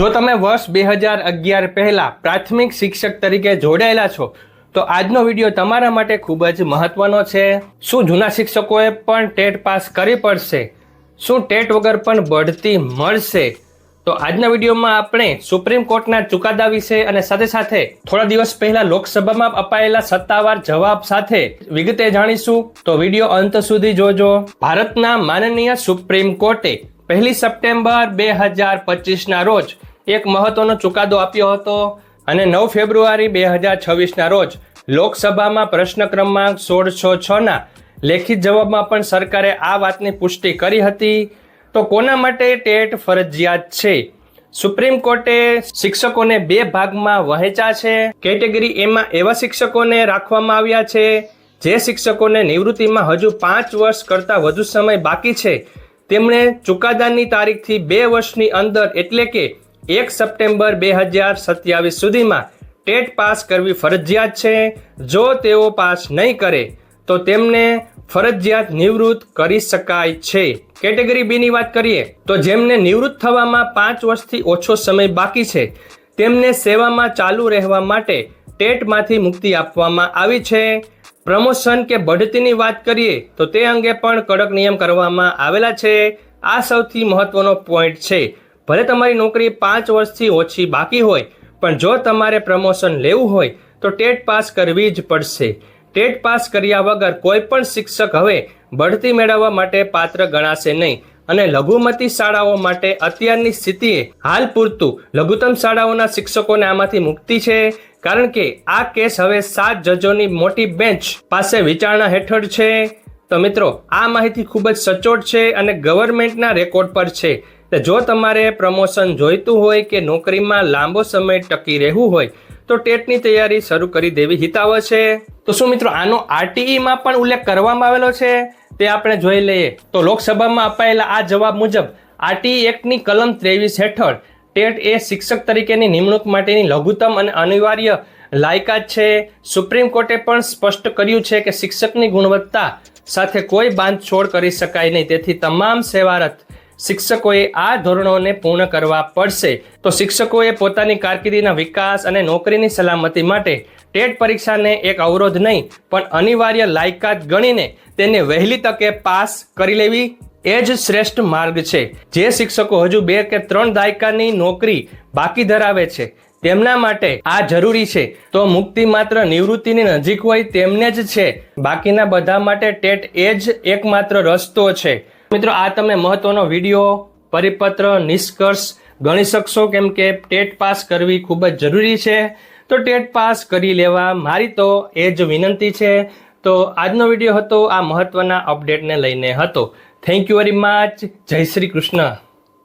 જો તમે વર્ષ બે હજાર અગિયાર પહેલાં પ્રાથમિક શિક્ષક તરીકે જોડાયેલા છો, તો આજનો વીડિયો તમારા માટે ખૂબ જ મહત્વનો છે. શું જૂના શિક્ષકોએ પણ ટેટ પાસ કરી પડશે? શું ટેટ વગર પણ બઢતી મળશે? તો આજના વિડીયોમાં આપણે સુપ્રીમ કોર્ટના ચુકાદા વિશે અને સાથે સાથે થોડા દિવસ પહેલા લોકસભામાં અપાયેલા સત્તાવાર જવાબ સાથે વિગતે જાણીશું. તો વીડિયો અંત સુધી જોજો. ભારતના માનનીય સુપ્રીમ કોર્ટે પહેલી સપ્ટેમ્બર બે હજાર પચીસના રોજ એક મહત્વનો ચુકાદો આપ્યો હતો અને નવ ફેબ્રુઆરી બે હજાર છવ્વીસના રોજ લોકસભામાં પ્રશ્ન ક્રમાંક સોળસો છના લેખિત જવાબમાં પણ સરકારે આ વાતની પુષ્ટિ કરી હતી. તો કોના માટે ટેટ ફરજિયાત છે? સુપ્રીમ કોર્ટે શિક્ષકોને બે ભાગમાં વહેંચ્યા છે. કેટેગરી એમાં એવા શિક્ષકોને રાખવામાં આવ્યા છે જે શિક્ષકોને નિવૃત્તિમાં હજુ પાંચ વર્ષ કરતાં વધુ સમય બાકી છે. તેમણે ચુકાદાની તારીખથી બે વર્ષની અંદર એટલે કે એક સપ્ટેમ્બર બે હજાર સત્યાવીસ સુધીમાં ટેટ પાસ કરવી ફરજિયાત છે. જો તેઓ પાસ નહીં કરે, તો તેમને ફરજિયાત નિવૃત્ત કરી શકાય છે. કેટેગરી બીની વાત કરીએ, તો જેમને નિવૃત્ત થવામાં પાંચ વર્ષથી ઓછો સમય બાકી છે, તેમને સેવામાં ચાલુ રહેવા માટે ટેટમાંથી મુક્તિ આપવામાં આવી છે. પ્રમોશન કે બઢતીની વાત કરીએ, તો તે અંગે પણ કડક નિયમ કરવામાં આવેલા છે. આ સૌથી મહત્વનો પોઈન્ટ છે. ભલે તમારી નોકરી પાંચ વર્ષથી ઓછી બાકી હોય, પણ જો તમારે પ્રમોશન લેવું હોય, તો ટેટ પાસ કરવી જ પડશે. ટેટ પાસ કર્યા વગર કોઈ પણ શિક્ષક હવે બઢતી મેળવવા માટે પાત્ર ગણાશે નહીં અને લઘુમતી શાળાઓ માટે અત્યારની સ્થિતિએ હાલ પૂરતું લઘુત્તમ શાળાઓના શિક્ષકોને આમાંથી મુક્તિ છે, કારણ કે આ કેસ હવે સાત જજોની મોટી બેન્ચ પાસે વિચારણા હેઠળ છે. તો મિત્રો, આ માહિતી ખૂબ જ સચોટ છે અને ગવર્મેન્ટના રેકોર્ડ પર છે. તો જો તમારે પ્રમોશન જોઈતું હોય કે નોકરીમાં લાંબો સમય ટકી રહેવું હોય, તો ટેટની તૈયારી શરૂ કરી દેવી હિતાવ છે. તો શું મિત્રો, આનો આરટીઈમાં પણ ઉલ્લેખ કરવામાં આવેલો છે? તે આપણે જોઈ લઈએ. તો લોકસભામાં અપાયેલા આ જવાબ મુજબ, આરટીઈ એક્ટની કલમ ત્રેવીસ હેઠળ ટેટ એ શિક્ષક તરીકેની નિમણૂક માટેની લઘુત્તમ અને અનિવાર્ય લાયકાત છે. સુપ્રીમ કોર્ટે પણ સ્પષ્ટ કર્યું છે કે શિક્ષકની ગુણવત્તા સાથે કોઈ બાંધછોડ કરી શકાય નહીં. તેથી તમામ સેવારત શિક્ષકોએ આ ધોરણોને પૂર્ણ કરવા પડશે. તો શિક્ષકોએ પોતાની કારકિર્દીના વિકાસ અને નોકરીની સલામતી માટે ટેટ પરીક્ષાને એક અવરોધ નહીં, પણ અનિવાર્ય લાયકાત ગણીને તેને વહેલી તકે પાસ કરી લેવી એ જ શ્રેષ્ઠ માર્ગ છે. જે શિક્ષકો હજુ બે કે ત્રણ દાયકાની નોકરી બાકી ધરાવે છે, તેમના માટે આ જરૂરી છે. તો મુક્તિ માત્ર નિવૃત્તિની નજીક હોય તેમને જ છે. બાકીના બધા માટે ટેટ એ જ એકમાત્ર રસ્તો છે. મિત્રો, આ તમે મહત્વનો વીડિયો, પરિપત્ર, નિષ્કર્ષ ગણી શકશો કેમ કે ટેટ પાસ કરવી ખૂબ જ જરૂરી છે. તો ટેટ પાસ કરી લેવા મારી તો એ જ વિનંતી છે. તો આજનો વીડિયો હતો આ મહત્વના અપડેટને લઈને હતો. થેન્ક યુ વેરી મચ જય શ્રી કૃષ્ણ.